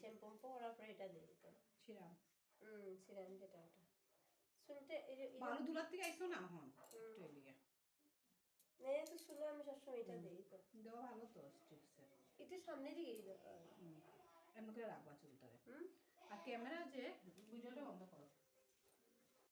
Shampoo পরার পরে এটা দিই তো ছিলাম হুম সিরাম যেটা ওটা। শুনতে এই যে এই যে- বালু দুলার থেকে আইসো না? এখন একটু এলিয়া এই তো শুনে আমি সবসময় এটা দিই তো। দেওয়া ভালো তো স্টিক্সের এটা সামনে দিকে। এমন করে রাখবা চুলটারে। আর ক্যামেরা যে